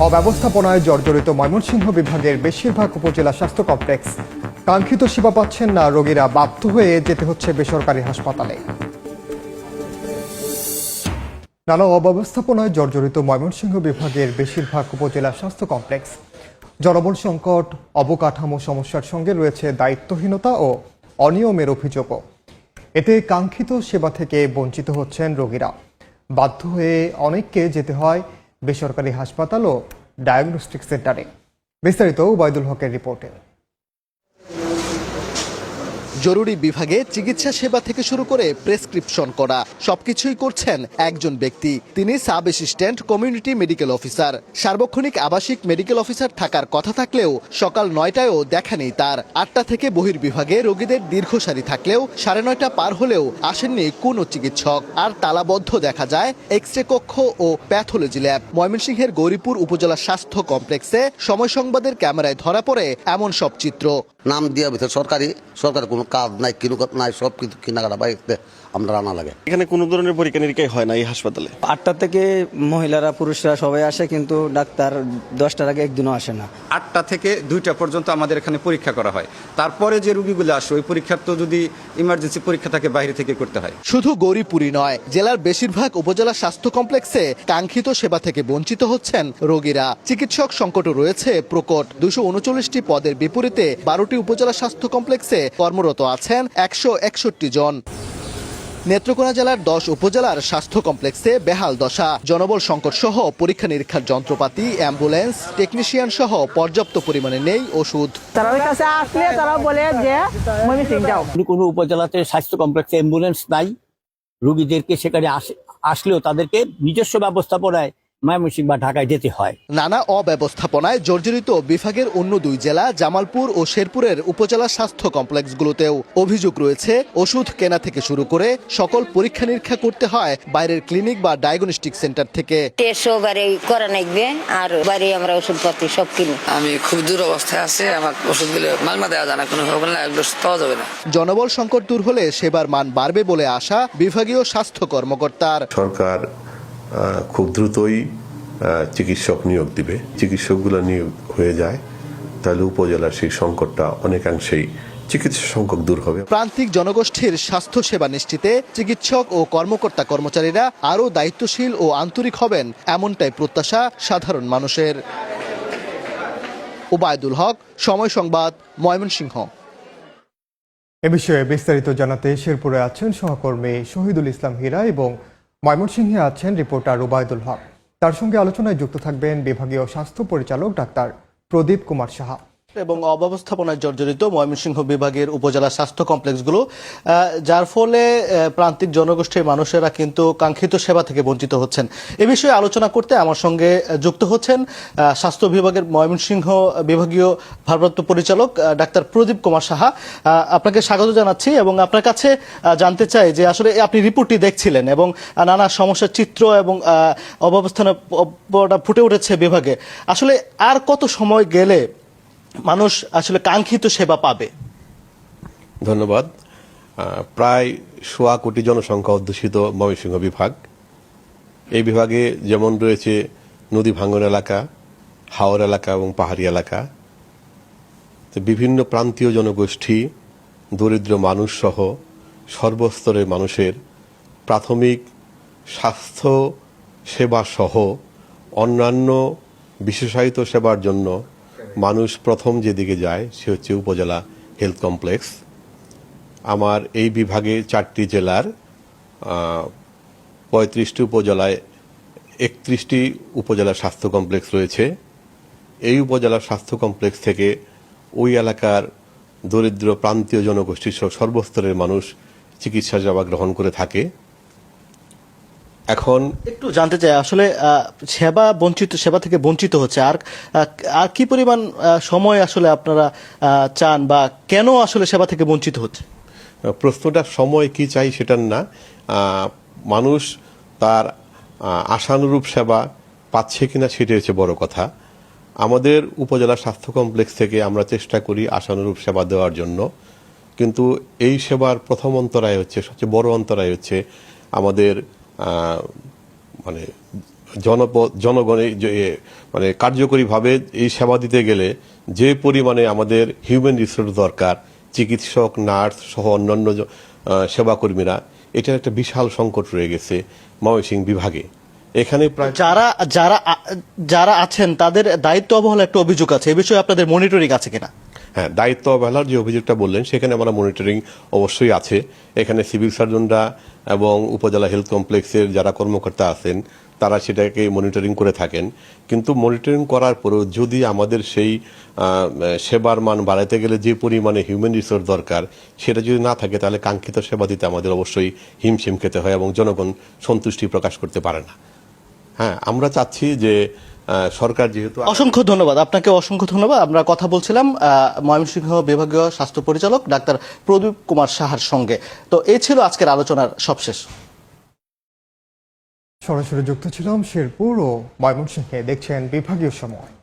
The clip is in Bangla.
অব্যবস্থাপনায় জর্জরিত ময়মনসিংহ বিভাগের বেশিরভাগ উপজেলা স্বাস্থ্য কমপ্লেক্স। কাঙ্ক্ষিত সেবা পাচ্ছেন না রোগীরা, বাধ্য হয়ে যেতে হচ্ছে বেসরকারি হাসপাতালে। নানা অব্যবস্থাপনায় জর্জরিত ময়মনসিংহ বিভাগের বেশিরভাগ উপজেলা স্বাস্থ্য কমপ্লেক্স। জনবল সংকট, অবকাঠামো সমস্যার সঙ্গে রয়েছে দায়িত্বহীনতা ও অনিয়মের অভিযোগও। এতে কাঙ্ক্ষিত সেবা থেকে বঞ্চিত হচ্ছেন রোগীরা। বাধ্য হয়ে অনেককে যেতে হয় বেসরকারি হাসপাতাল ও ডায়াগনস্টিক সেন্টারে বিস্তারিত উবায়দুল হকের রিপোর্টে। জরুরি বিভাগে চিকিৎসা সেবা থেকে শুরু করে প্রেসক্রিপশন করা, সবকিছুই করছেন একজন ব্যক্তি। তিনি sub assistant community medical officer. সার্বক্ষণিক আবাসিক মেডিকেল অফিসার থাকার কথা থাকলেও সকাল নয়টায়ও দেখা নেই তার। আটটা থেকে বহির্বিভাগে রোগীদের দীর্ঘ সারি থাকলেও সাড়ে নয়টা পার হলেও আসেননি কোনো চিকিৎসক। আর তালাবদ্ধ দেখা যায় এক্স রে কক্ষ ও প্যাথোলজি ল্যাব। ময়মনসিংহের গৌরীপুর উপজেলা স্বাস্থ্য কমপ্লেক্সে সময় সংবাদের ক্যামেরায় ধরা পড়ে এমন সব চিত্র। নাম দিয়া ভিতরে সরকারি সরকার কোনো কাজ নাই কিনো নাই সব কিছু কেনাকাটা বাইরে আমরা আনা লাগে। এখানে কোনো ধরনের পরীক্ষা নিরীক্ষাই হয় না এই হাসপাতালে? আটটা থেকে মহিলারা পুরুষরা সবাই আসে কিন্তু ডাক্তার দশটার আগে একদিনও আসে না। আটটা থেকে দুইটা পর্যন্ত আমাদের এখানে পরীক্ষা করা হয়। তারপরে যে রুগীগুলো আসে ওই পরীক্ষার তো যদি ইমার্জেন্সি পরীক্ষা থাকে বাইরে থেকে করতে হয়। শুধু গৌরীপুরি নয় জেলার বেশিরভাগ উপজেলা স্বাস্থ্য কমপ্লেক্সে কাঙ্ক্ষিত সেবা থেকে বঞ্চিত হচ্ছেন রোগীরা। চিকিৎসক সংকটও রয়েছে প্রকট। দুশো উনচল্লিশটি পদের বিপরীতে বারোটি উপজেলা স্বাস্থ্য কমপ্লেক্সে কর্মরত আছেন একশো একষট্টি জন। নেত্রকোনা জেলার দশ উপজেলার স্বাস্থ্য কমপ্লেক্সে বেহাল দশা। জনবল সংকট সহ পরীক্ষা নিরীক্ষার যন্ত্রপাতি অ্যাম্বুলেন্স টেকনিশিয়ান সহ পর্যাপ্ত পরিমাণে নেই ওষুধ। কোনো কোনো উপজেলাতে স্বাস্থ্য কমপ্লেক্সে অ্যাম্বুলেন্স নাই। রুগীদেরকে সেখানে আস- আসলেও তাদেরকে নিজস্ব ব্যবস্থাপনায় ময়মনসিংহ বা ঢাকায় যেতে হয়। নানা অব্যবস্থাপনায় জর্জরিত বিভাগের অন্য দুই জেলা জামালপুর ও শেরপুরের উপজেলা স্বাস্থ্য কমপ্লেক্সগুলোতেও অভিযোগ রয়েছে ওষুধ কেনা থেকে শুরু করে সকল পরীক্ষা নিরীক্ষা করতে হয় বাইরের ক্লিনিক বা ডায়াগনস্টিক সেন্টার থেকে। টেস্টও বাড়ি করা নাকবে আর বাড়ি আমরা ওষুধপাতি সব কিনি। আমি খুব দূর অবস্থায় আছি আমার ওষুধগুলো মালমা দেওয়া না কোনো হবে না পাওয়া যাবে না। জনবল সংকট দূর হলে সেবার মান বাড়বে বলে আশা বিভাগীয় স্বাস্থ্য কর্মকর্তার। সরকার খুব দ্রুতই চিকিৎসক নিয়োগ দিবে। চিকিৎসকগুলো নিয়োগ হয়ে যায় তাহলে উপজেলার সেই সংকটটা অনেকাংশেই চিকিৎসা সংকট দূর হবে। প্রান্তিক জনগোষ্ঠীর স্বাস্থ্য সেবা নিশ্চিতে চিকিৎসক ও কর্মকর্তা কর্মচারীরা আরও দায়িত্বশীল ও আন্তরিক হবেন এমনটাই প্রত্যাশা সাধারণ মানুষের। ওবায়দুল হক সময় সংবাদ ময়মনসিংহ। এ বিষয়ে বিস্তারিত জানাতে শেরপুরে আছেন সহকর্মী শহীদুল ইসলাম হীরা এবং ময়মনসিংহে আছেন রিপোর্টার ওবায়দুল হক। তার সঙ্গে আলোচনায় যুক্ত থাকবেন বিভাগীয় স্বাস্থ্য পরিচালক ডাক্তার প্রদীপ কুমার সাহা। এবং অব্যবস্থাপনায় জর্জরিত ময়মনসিংহ বিভাগের উপজেলা স্বাস্থ্য কমপ্লেক্সগুলো যার ফলে প্রান্তিক জনগোষ্ঠীর মানুষেরা কিন্তু কাঙ্ক্ষিত সেবা থেকে বঞ্চিত হচ্ছেন। এ বিষয়ে আলোচনা করতে আমার সঙ্গে যুক্ত হচ্ছেন স্বাস্থ্য বিভাগের ময়মনসিংহ বিভাগীয় ভারপ্রাপ্ত পরিচালক ডাক্তার প্রদীপ কুমার সাহা। আপনাকে স্বাগত জানাচ্ছি এবং আপনার কাছে জানতে চাই যে আসলে আপনি রিপোর্টটি দেখছিলেন এবং নানা সমস্যার চিত্র এবং অব্যবস্থাপনা ফুটে উঠেছে বিভাগে। আসলে আর কত সময় গেলে মানুষ আসলে কাঙ্ক্ষিত সেবা পাবে। ধন্যবাদ। প্রায় সোয়া কোটি জনসংখ্যা অধ্যুষিত ময়মনসিংহ বিভাগ। এই বিভাগে যেমন রয়েছে নদী ভাঙ্গন এলাকা, হাওর এলাকা এবং পাহাড়ি এলাকা। বিভিন্ন প্রান্তীয় জনগোষ্ঠী, দরিদ্র মানুষ সহ সর্বস্তরের মানুষের প্রাথমিক স্বাস্থ্য সেবা সহ অন্যান্য বিশেষায়িত সেবার জন্য মানুষ প্রথম যেদিকে যায়, সে হচ্ছে উপজেলা হেলথ কমপ্লেক্স। আমার এই বিভাগে চারটি জেলার পঁয়ত্রিশটি উপজেলায় একত্রিশটি উপজেলা স্বাস্থ্য কমপ্লেক্স রয়েছে। এই উপজেলা স্বাস্থ্য কমপ্লেক্স থেকে ওই এলাকার দরিদ্র, প্রান্তীয় জনগোষ্ঠীর সর্বস্তরের মানুষ চিকিৎসা সেবা গ্রহণ করে থাকে। এখন একটু জানতে চাই আসলে সেবা বঞ্চিত সেবা থেকে বঞ্চিত হচ্ছে আর আর কি পরিমাণ সময় আসলে আপনারা চান বা কেন আসলে সেবা থেকে বঞ্চিত হচ্ছে? প্রশ্নটা সময় কি চাই সেটার না। মানুষ তার আশানুরূপ সেবা পাচ্ছে কিনা সেটাই হচ্ছে বড় কথা। আমাদের উপজেলা স্বাস্থ্য কমপ্লেক্স থেকে আমরা চেষ্টা করি আশানুরূপ সেবা দেওয়ার জন্য। কিন্তু এই সেবার প্রথম অন্তরায় হচ্ছে সবচেয়ে বড় অন্তরায় হচ্ছে আমাদের মানে জনপদ জনগণের মানে কার্যকরীভাবে এই সেবা দিতে গেলে যে পরিমাণে আমাদের হিউম্যান রিসোর্স দরকার, চিকিৎসক নার্স সহ অন্যান্য সেবাকর্মীরা, এটার একটা বিশাল সংকট রয়ে গেছে ময়মনসিংহ বিভাগে। এখানে যারা যারা যারা আছেন, তাদের দায়িত্ব অবহেলা একটা অভিযোগ আছে। এ বিষয়ে আপনাদের মনিটরিং আছে কিনা? হ্যাঁ দায়িত্ব অবহেলার যে অভিযোগটা বললেন, সেখানে আমরা মনিটরিং অবশ্যই আছে। এখানে সিভিল সার্জনরা এবং উপজেলা হেলথ কমপ্লেক্সের যারা কর্মকর্তা আছেন, তারা সেটাকে মনিটরিং করে থাকেন। কিন্তু মনিটরিং করার পরেও যদি আমাদের সেই সেবার মান বাড়াতে গেলে যে পরিমাণে হিউম্যান রিসোর্স দরকার, সেটা যদি না থাকে, তাহলে কাঙ্ক্ষিত সেবা দিতে আমাদের অবশ্যই হিমশিম খেতে হয় এবং জনগণ সন্তুষ্টি প্রকাশ করতে পারে না। হ্যাঁ আমরা চাচ্ছি যে সরকার যেহেতু অসংখ্য ধন্যবাদ। আপনাকে অসংখ্য ধন্যবাদ। আমরা কথা বলছিলাম আহ, ময়মনসিংহ বিভাগীয় স্বাস্থ্য পরিচালক ডাক্তার প্রদীপ কুমার সাহার সঙ্গে। তো এ ছিল আজকের আলোচনার সবশেষ। সরাসরি যুক্ত ছিলাম শেরপুর ও ময়মনসিংহে। দেখছেন বিভাগীয় সময়।